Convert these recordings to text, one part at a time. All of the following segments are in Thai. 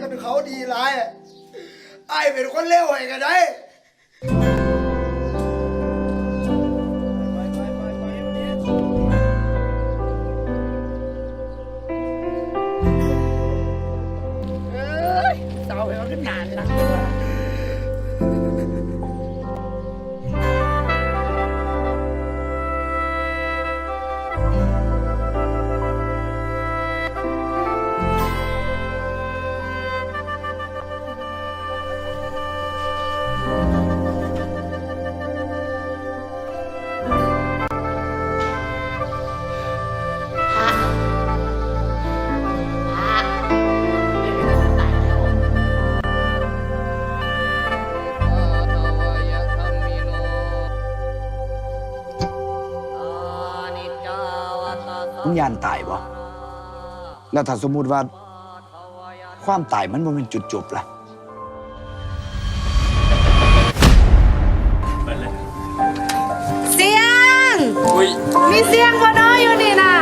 คันเขาดีร้ายไอ้เป็นคนเลวไอ้กันได้เอ้ยเศร้าแล้วก็นานละ ยานตายบ่แล้วถ้าสมมุติว่า ความตายมันบ่เป็นจุดจบล่ะเสียงมีเสียงบ่เน้อยอยู่นี่น่ะ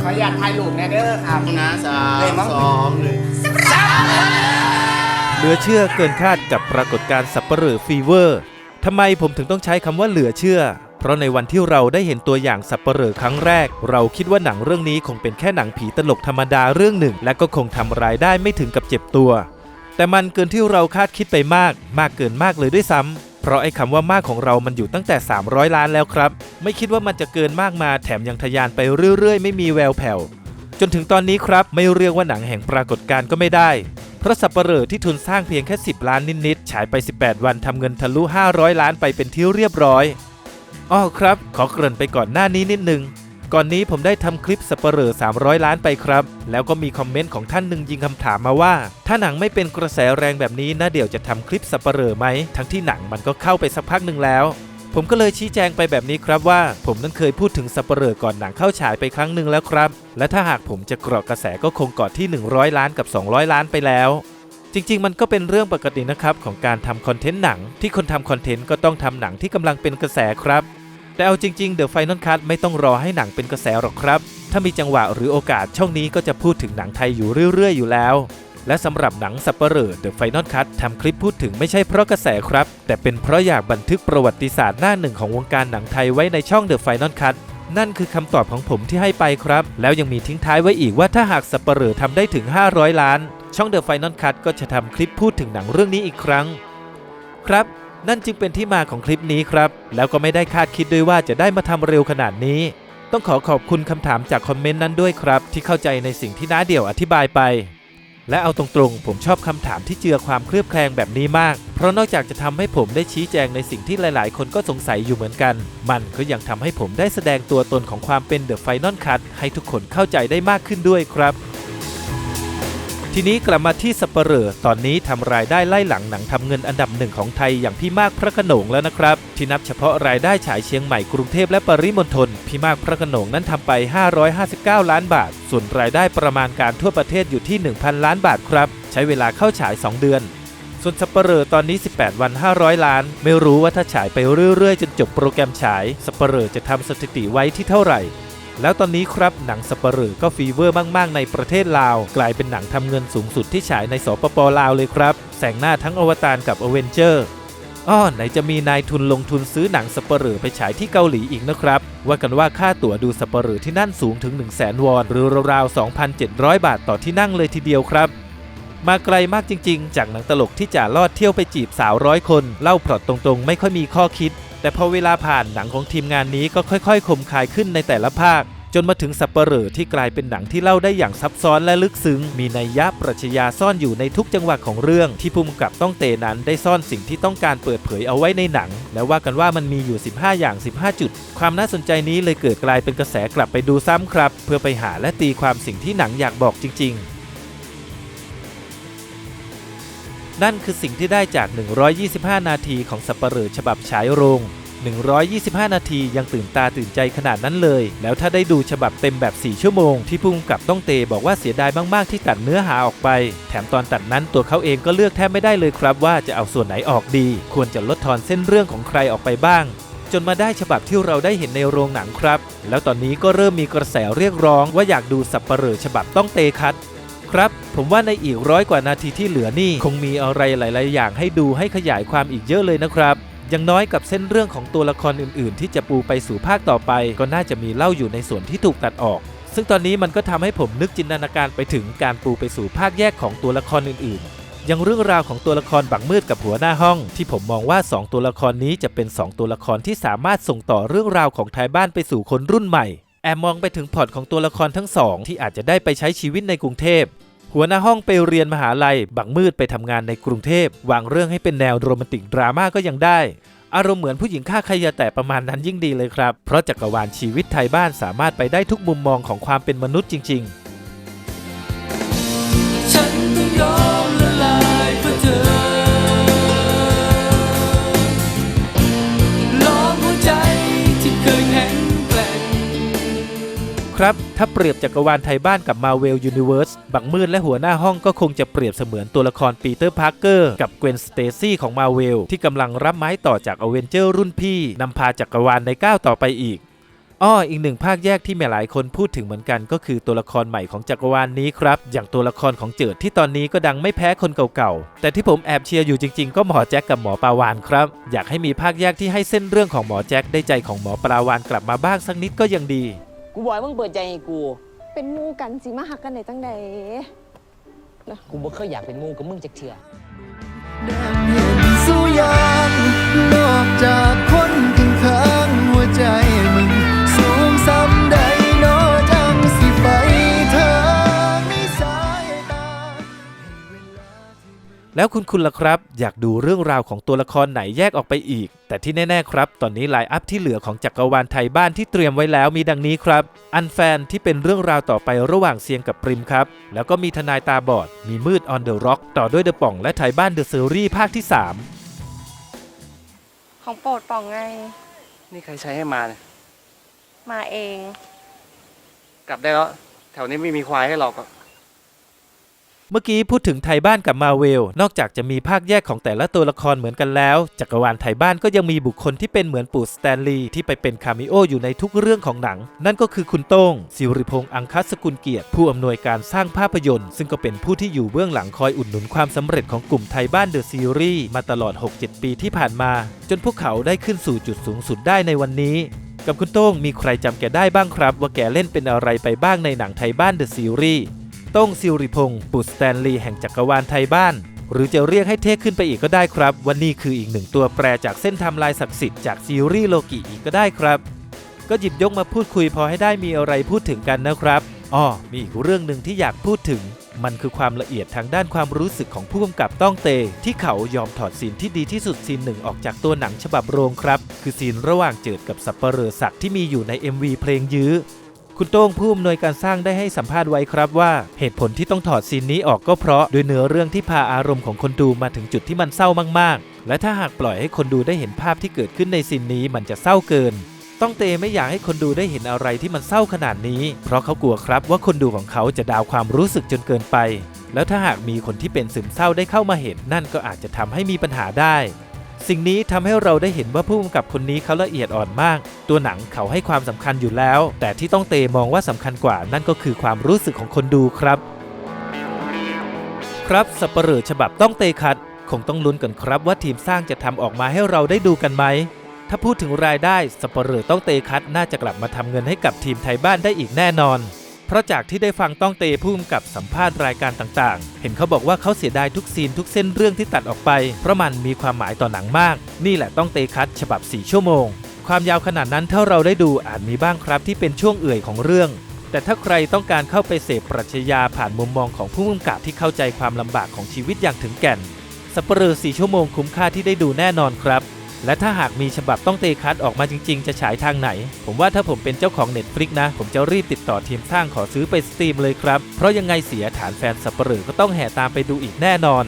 ขออยากถ่ายรูปแน่เด้อครับนะสาเฮ้ยมั้งสองหนึ่งเห ลือเชื่อเกินคาดกับปรากฏการณ์สับเปลือฟีเวอร์ทำไมผมถึงต้องใช้คำว่าเหลือเชื่อ เพราะในวันที่เราได้เห็นตัวอย่างสับเปลือครั้งแรก เราคิดว่าหนังเรื่องนี้คงเป็นแค่หนังผีตลกธรรมดาเรื่องหนึ่ง และก็คงทำรายได้ไม่ถึงกับเจ็บตัว แต่มันเกินที่เราคาดคิดไปมาก มากเกินมากเลยด้วยซ้ำเพราะไอ้คำว่ามากของเรามันอยู่ตั้งแต่ 300 ล้านแล้วครับ ไม่คิดว่ามันจะเกินมากมาแถมยังทะยานไปเรื่อยๆ ไม่มีแววแผ่วจนถึงตอนนี้ครับไม่เรียกว่าหนังแห่งปรากฏการณ์ก็ไม่ได้ เพราะสับเปลอที่ทุนสร้างเพียงแค่ 10 ล้านนิดๆฉายไป 18 วันทำเงินทะลุ 500 ล้านไปเป็นที่เรียบร้อยอ้อครับ ขอเกริ่นไปก่อนหน้านี้นิดนึง ก่อนนี้ผมได้ทำคลิปสับเปลอ300 ล้านไปครับ แล้วก็มีคอมเมนต์ของท่านหนึ่งยิงคำถามมาว่า ถ้าหนังไม่เป็นกระแสแรงแบบนี้นะเดี๋ยวจะทำคลิปสับเปลอไหมทั้งที่หนังมันก็เข้าไปสักพักหนึ่งแล้ว ผมก็เลยชี้แจงไปแบบนี้ครับว่า ผมนั้นเคยพูดถึงสับเปลอก่อนหนังเข้าฉายไปครั้งหนึ่งแล้วครับ และถ้าหากผมจะเกาะกระแสก็คงเกาะที่ 100 ล้านกับ 200 ล้านไปแล้ว จริง ๆ มันก็เป็นเรื่องปกตินะครับของการทำคอนเทนต์หนัง ที่คนทำคอนเทนต์ก็ต้องทำหนังที่กำลังเป็นกระแสครับ แต่เอาจริงๆ The Final Cut ไม่ต้องรอให้หนังเป็นกระแสหรอกครับ ถ้ามีจังหวะหรือโอกาสช่องนี้ก็จะพูดถึงหนังไทยอยู่เรื่อยๆอยู่แล้ว และสำหรับหนังสัปเหร่อ The Final Cut ทำคลิปพูดถึงไม่ใช่เพราะกระแสครับ แต่เป็นเพราะอยากบันทึกประวัติศาสตร์หน้าหนึ่งของวงการหนังไทยไว้ในช่อง The Final Cut นั่นคือคำตอบของผมที่ให้ไปครับ แล้วยังมีทิ้งท้ายไว้อีกว่าถ้าหากสัปเหร่อทำได้ถึง 500 ล้าน ช่อง The Final Cut ก็จะทำคลิปพูดถึงหนังเรื่องนี้อีกครั้ง ครับนั่นจึงเป็นที่มาของคลิปนี้ครับ แล้วก็ไม่ได้คาดคิดด้วยว่าจะได้มาทำเร็วขนาดนี้ ต้องขอขอบคุณคำถามจากคอมเมนต์นั้นด้วยครับ ที่เข้าใจในสิ่งที่น้าเดี่ยวอธิบายไป และเอาตรงๆ ผมชอบคำถามที่เจือความเคลือบแคลงแบบนี้มาก เพราะนอกจากจะทำให้ผมได้ชี้แจงในสิ่งที่หลายๆ คนก็สงสัยอยู่เหมือนกัน มันก็ยังทำให้ผมได้แสดงตัวตนของความเป็นเดอะไฟนอลคัทให้ทุกคนเข้าใจได้มากขึ้นด้วยครับ ทีนี้กลับมาที่สเปเหร่อตอนนี้ทำรายได้ไล่หลังหนังทำเงินอันดับหนึ่งของไทยอย่างพี่มากพระขนงแล้วนะครับ ที่นับเฉพาะรายได้ฉายเชียงใหม่กรุงเทพและปริมณฑลพี่มากพระขนงนั้นทำไป 559 ล้านบาท ส่วนรายได้ประมาณการทั่วประเทศอยู่ที่ 1,000 ล้านบาทครับ ใช้เวลาเข้าฉาย 2 เดือนส่วนสเปเหร่อตอนนี้ 18 วัน 500 ล้าน ไม่รู้ว่าถ้าฉายไปเรื่อย ๆ จนจบโปรแกรมฉายสเปเหร่อจะทำสถิติไว้ที่เท่าไหร่ แล้วตอนนี้ครับหนังสเปเหร่อก็ฟีเวอร์มาก ๆ ในประเทศลาว กลายเป็นหนังทำเงินสูงสุดที่ฉายในสปปลาวเลยครับ แสงหน้าทั้งอวตารกับอเวนเจอร์อ้อไหนจะมีนายทุนลงทุนซื้อหนังสเปเหร่อไปฉายที่เกาหลีอีกนะครับ ว่ากันว่าค่าตั๋วดูสเปเหร่อที่นั่นสูงถึง 1 0 0 0 0แสนวอน หรือราวๆ 2,700 บาทต่อที่นั่งเลยทีเดียวครับ มาไกลมากจริง ๆ จากหนังตลกที่จ่าลอดเที่ยวไปจีบสาวร้อยคน เล่าพล็อตตรงๆ ไม่ค่อยมีข้อคิด แต่พอเวลาผ่านหนังของทีมงานนี้ก็ค่อยๆ คมคายขึ้นในแต่ละภาค จนมาถึงสับปเหร่อที่กลายเป็นหนังที่เล่าได้อย่างซับซ้อนและลึกซึ้ง มีนัยยะปรัชญาซ่อนอยู่ในทุกจังหวะของเรื่อง ที่ภูมิกับต้องเตนั้นได้ซ่อนสิ่งที่ต้องการเปิดเผยเอาไว้ในหนัง และว่ากันว่ามันมีอยู่ 15 อย่าง 15 จุด ความน่าสนใจนี้เลยเกิดกลายเป็นกระแสกลับไปดูซ้ำครับ เพื่อไปหาและตีความสิ่งที่หนังอยากบอกจริง ๆ นั่นคือสิ่งที่ได้จาก 125 นาทีของสับปเหร่อฉบับฉายโรง 125 นาทียังตื่นตาตื่นใจขนาดนั้นเลย แล้วถ้าได้ดูฉบับเต็มแบบ 4 ชั่วโมง ที่พุ่งกับต้องเตบอกว่าเสียดายมากๆที่ตัดเนื้อหาออกไป แถมตอนตัดนั้นตัวเขาเองก็เลือกแทบไม่ได้เลยครับว่าจะเอาส่วนไหนออกดี ควรจะลดทอนเส้นเรื่องของใครออกไปบ้างจนมาได้ฉบับที่เราได้เห็นในโรงหนังครับ แล้วตอนนี้ก็เริ่มมีกระแสเรียกร้องว่าอยากดูสับเปลอฉบับต้องเตคัด ครับ ผมว่าในอีกร้อยกว่านาทีที่เหลือนี่ คงมีอะไรหลาย ๆ อย่างให้ดูให้ขยายความอีกเยอะเลยนะครับอย่างน้อยกับเส้นเรื่องของตัวละครอื่น ๆ ที่จะปูไปสู่ภาคต่อไป ก็น่าจะมีเล่าอยู่ในส่วนที่ถูกตัดออก ซึ่งตอนนี้มันก็ทำให้ผมนึกจินตนาการไปถึงการปูไปสู่ภาคแยกของตัวละครอื่น ๆ อย่างเรื่องราวของตัวละครบังมืดกับหัวหน้าห้อง ที่ผมมองว่า 2 ตัวละครนี้จะเป็น 2 ตัวละครที่สามารถส่งต่อเรื่องราวของไทยบ้านไปสู่คนรุ่นใหม่แอบมองไปถึงพล็อตของตัวละครทั้งสองที่อาจจะได้ไปใช้ชีวิตในกรุงเทพ หัวหน้าห้องไปเรียนมหาลัย บังมืดไปทำงานในกรุงเทพวางเรื่องให้เป็นแนวโรแมนติกดราม่าก็ยังได้ อารมณ์เหมือนผู้หญิงฆ่าใครอย่าแต่ประมาณนั้นยิ่งดีเลยครับ เพราะจักรวาลชีวิตไทยบ้านสามารถไปได้ทุกมุมมองของความเป็นมนุษย์จริง ๆ ครับ ถ้าเปรียบจักรวาลไทยบ้านกับ Marvel Universe บังมืดและหัวหน้าห้องก็คงจะเปรียบเสมือนตัวละครปีเตอร์พาร์เกอร์กับ Gwen Stacy ของ Marvel ที่กำลังรับไม้ต่อจากอเวนเจอร์รุ่นพี่นำพาจักรวาลในก้าวต่อไปอีกอ้ออีกหนึ่งภาคแยกที่แม่หลายคนพูดถึงเหมือนกัน ก็คือตัวละครใหม่ของจักรวาลนี้ครับ อย่างตัวละครของเจิดที่ตอนนี้ก็ดังไม่แพ้คนเก่าๆ แต่ที่ผมแอบเชียร์อยู่จริงๆ ก็หมอแจ็คกับหมอปลาวานครับ อยากให้มีภาคแยกที่ให้เส้นเรื่องของหมอแจ็คได้ใจของหมอปลาวานกลับมาบ้างสักนิดก็ยังดี กูบอกให้มึงเปิดใจให้กู เป็นหมู่กันสิมาหักกันได้จังใดกูบ่เคยอยากเป็นหมูกับมึงจักเทื่อ สู้ยัง แล้วคุณคุณล่ะครับ อยากดูเรื่องราวของตัวละครไหนแยกออกไปอีก แต่ที่แน่ ๆ ครับ ตอนนี้ไลน์อัพที่เหลือของจักรวาลไทยบ้านที่เตรียมไว้แล้วมีดังนี้ครับ อันแฟนที่เป็นเรื่องราวต่อไประหว่างเซียงกับปริมครับ แล้วก็มีทนายตาบอด มีมืดออนเดอะร็อกต่อด้วยเดอะป่อง และไทยบ้านเดอะซีรีส์ภาคที่ 3 ของโปรดป่องไง นี่ใครใช้ให้มาเนี่ยมาเอง กลับได้แล้ว แถวนี้ไม่มีควายให้หรอก เมื่อกี้พูดถึงไทยบ้านกับมาเวล นอกจากจะมีภาคแยกของแต่ละตัวละครเหมือนกันแล้ว จักรวาลไทยบ้านก็ยังมีบุคคลที่เป็นเหมือนปู่สแตนลีย์ที่ไปเป็นคาเมโออยู่ในทุกเรื่องของหนัง นั่นก็คือคุณโต้ง สิริพงษ์อังคัสกุลเกียรติ ผู้อำนวยการสร้างภาพยนตร์ ซึ่งก็เป็นผู้ที่อยู่เบื้องหลังคอยอุดหนุนความสำเร็จของกลุ่มไทยบ้านเดอะซีรีส์มาตลอด 6-7 ปีที่ผ่านมา จนพวกเขาได้ขึ้นสู่จุดสูงสุดได้ในวันนี้กับคุณโต้งมีใครจำแกได้บ้างครับ ว่าแกเล่นเป็นอะไรไปบ้างในหนังไทยบ้านเดอะซีรีส์ ต้งซิริพงศ์ปุตสแตนลีย์แห่งจักรวาลไทยบ้าน หรือจะเรียกให้เท่ขึ้นไปอีกก็ได้ครับว่านี่คืออีกหนึ่งตัวแปรจากเส้นทม์ไลน์ศักดิ์สิทธิ์จากซีรีส์โลกิอีกก็ได้ครับ ก็หยิบยกมาพูดคุยพอให้ได้มีอะไรพูดถึงกันนะครับอ้อมีอีกเรื่องหนึ่งที่อยากพูดถึง มันคือความละเอียดทางด้านความรู้สึกของผู้กำกับต้องเต ที่เขายอมถอดซีนที่ดีที่สุดซีนหนึ่งออกจากตัวหนังฉบับโรงครับ คือซีนระหว่างเจิดกับสับเปลอศักดิ์ที่มีอยู่ใน MV เพลงยื้อ คุณโต้งผู้อำนวยการสร้างได้ให้สัมภาษณ์ไว้ครับว่า เหตุผลที่ต้องถอดซีนนี้ออกก็เพราะโดยเนื้อเรื่องที่พาอารมณ์ของคนดูมาถึงจุดที่มันเศร้ามากๆ และถ้าหากปล่อยให้คนดูได้เห็นภาพที่เกิดขึ้นในซีนนี้มันจะเศร้าเกิน ต้องเตไม่อยากให้คนดูได้เห็นอะไรที่มันเศร้าขนาดนี้ เพราะเขากลัวครับว่าคนดูของเขาจะดาวความรู้สึกจนเกินไป แล้วถ้าหากมีคนที่เป็นซึมเศร้าได้เข้ามาเห็นนั่นก็อาจจะทำให้มีปัญหาได้ สิ่งนี้ทำให้เราได้เห็นว่าผู้กำกับคนนี้เขาละเอียดอ่อนมาก ตัวหนังเขาให้ความสำคัญอยู่แล้ว แต่ที่ต้องเตมองว่าสำคัญกว่านั่นก็คือความรู้สึกของคนดูครับ ครับสับเปลือฉบับต้องเตคัด คงต้องลุ้นกันครับว่าทีมสร้างจะทำออกมาให้เราได้ดูกันไหม ถ้าพูดถึงรายได้สับเปลือต้องเตคัดน่าจะกลับมาทำเงินให้กับทีมไทยบ้านได้อีกแน่นอน เพราะจากที่ได้ฟังต้องเตผู้กำกับสัมภาษณ์รายการต่างๆ เห็นเขาบอกว่าเขาเสียดายทุกซีนทุกเส้นเรื่องที่ตัดออกไป เพราะมันมีความหมายต่อหนังมาก นี่แหละต้องเตคัดฉบับ 4 ชั่วโมง ความยาวขนาดนั้นถ้าเราได้ดูอาจมีบ้างครับที่เป็นช่วงเอื่อยของเรื่อง แต่ถ้าใครต้องการเข้าไปเสพปรัชญาผ่านมุมมองของผู้กำกับที่เข้าใจความลำบากของชีวิตอย่างถึงแก่นสัปเหร่อ4ชั่วโมงคุ้มค่าที่ได้ดูแน่นอนครับ และถ้าหากมีฉบับต้องเตคัดออกมาจริงๆ จะฉายทางไหน ผมว่าถ้าผมเป็นเจ้าของ Netflix นะ ผมจะรีบติดต่อทีมสร้างขอซื้อไปสตรีมเลยครับ เพราะยังไงเสียฐานแฟนสัปเหร่อก็ต้องแห่ตามไปดูอีกแน่นอน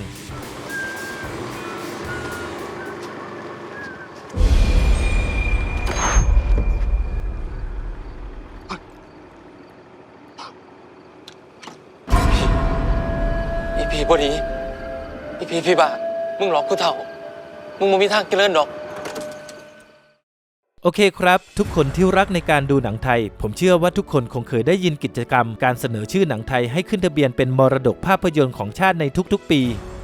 อีพีบดีอีพีพี่บ้ามึงหลอกกูเท่า มึงบ่มีทางเจริญดอก โอเคครับ ทุกคนที่รักในการดูหนังไทย ผมเชื่อว่าทุกคนคงเคยได้ยินกิจกรรม การเสนอชื่อหนังไทยให้ขึ้นทะเบียนเป็นมรดกภาพยนตร์ของชาติในทุกๆ ปี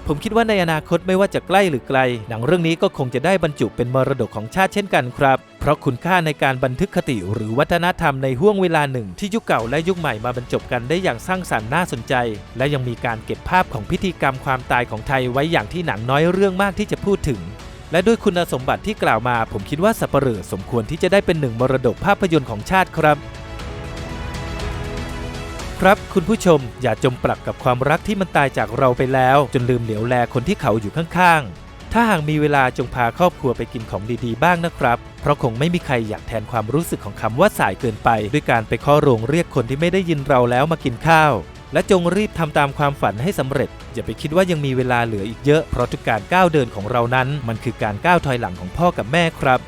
ผมคิดว่าในอนาคตไม่ว่าจะใกล้หรือไกล หนังเรื่องนี้ก็คงจะได้บรรจุเป็นมรดกของชาติเช่นกันครับ เพราะคุณค่าในการบันทึกคติหรือวัฒนธรรมในห่วงเวลาหนึ่ง ที่ยุคเก่าและยุคใหม่มาบรรจบกันได้อย่างสร้างสรรค์น่าสนใจ และยังมีการเก็บภาพของพิธีกรรมความตายของไทยไว้อย่างที่หนังน้อยเรื่องมากที่จะพูดถึง และด้วยคุณสมบัติที่กล่าวมา ผมคิดว่าสัปเหร่อสมควรที่จะได้เป็นหนึ่งมรดกภาพยนตร์ของชาติครับ ครับคุณผู้ชมอย่าจมปลักกับความรักที่มันตายจากเราไปแล้ว จนลืมเหลียวแลคนที่เขาอยู่ข้างๆ ถ้าหากมีเวลาจงพาครอบครัวไปกินของดีๆ บ้างนะครับ เพราะคงไม่มีใครอยากแทนความรู้สึกของคำว่าสายเกินไป ด้วยการไปข้อโรงเรียกคนที่ไม่ได้ยินเราแล้วมากินข้าว และจงรีบทำตามความฝันให้สำเร็จ อย่าไปคิดว่ายังมีเวลาเหลืออีกเยอะ เพราะทุกการก้าวเดินของเรานั้น มันคือการก้าวถอยหลังของพ่อกับแม่ครับ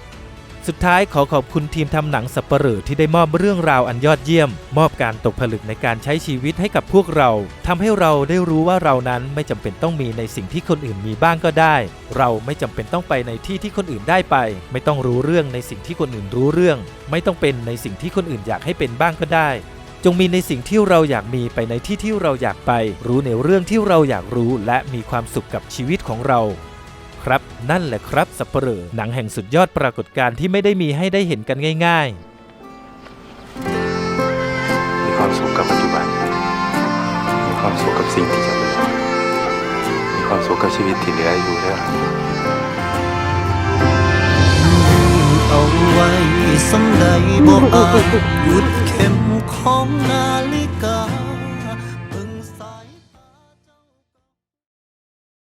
สุดท้ายขอขอบคุณทีมทำหนังสัปเหร่อที่ได้มอบเรื่องราวอันยอดเยี่ยม มอบการตกผลึกในการใช้ชีวิตให้กับพวกเราทำให้เราได้รู้ว่าเรานั้นไม่จำเป็นต้องมีในสิ่งที่คนอื่นมีบ้างก็ได้ เราไม่จำเป็นต้องไปในที่ที่คนอื่นได้ไป ไม่ต้องรู้เรื่องในสิ่งที่คนอื่นรู้เรื่อง ไม่ต้องเป็นในสิ่งที่คนอื่นอยากให้เป็นบ้างก็ได้ จงมีในสิ่งที่เราอยากมีไปในที่ที่เราอยากไป รู้ในเรื่องที่เราอยากรู้ และมีความสุขกับชีวิตของเรา ครับ นั่นแหละครับสัปเหร่อหนังแห่งสุดยอดปรากฏการณ์ที่ไม่ได้มีให้ได้เห็นกันง่ายๆมีความสุขกับปัจจุบัน มีความสุขกับสิ่งที่จะเป็นมีความสุขกับชีวิตที่เหลืออยู่ด้วย ไว้สำใดบ่อาจหยุดเข็มของนาฬิกา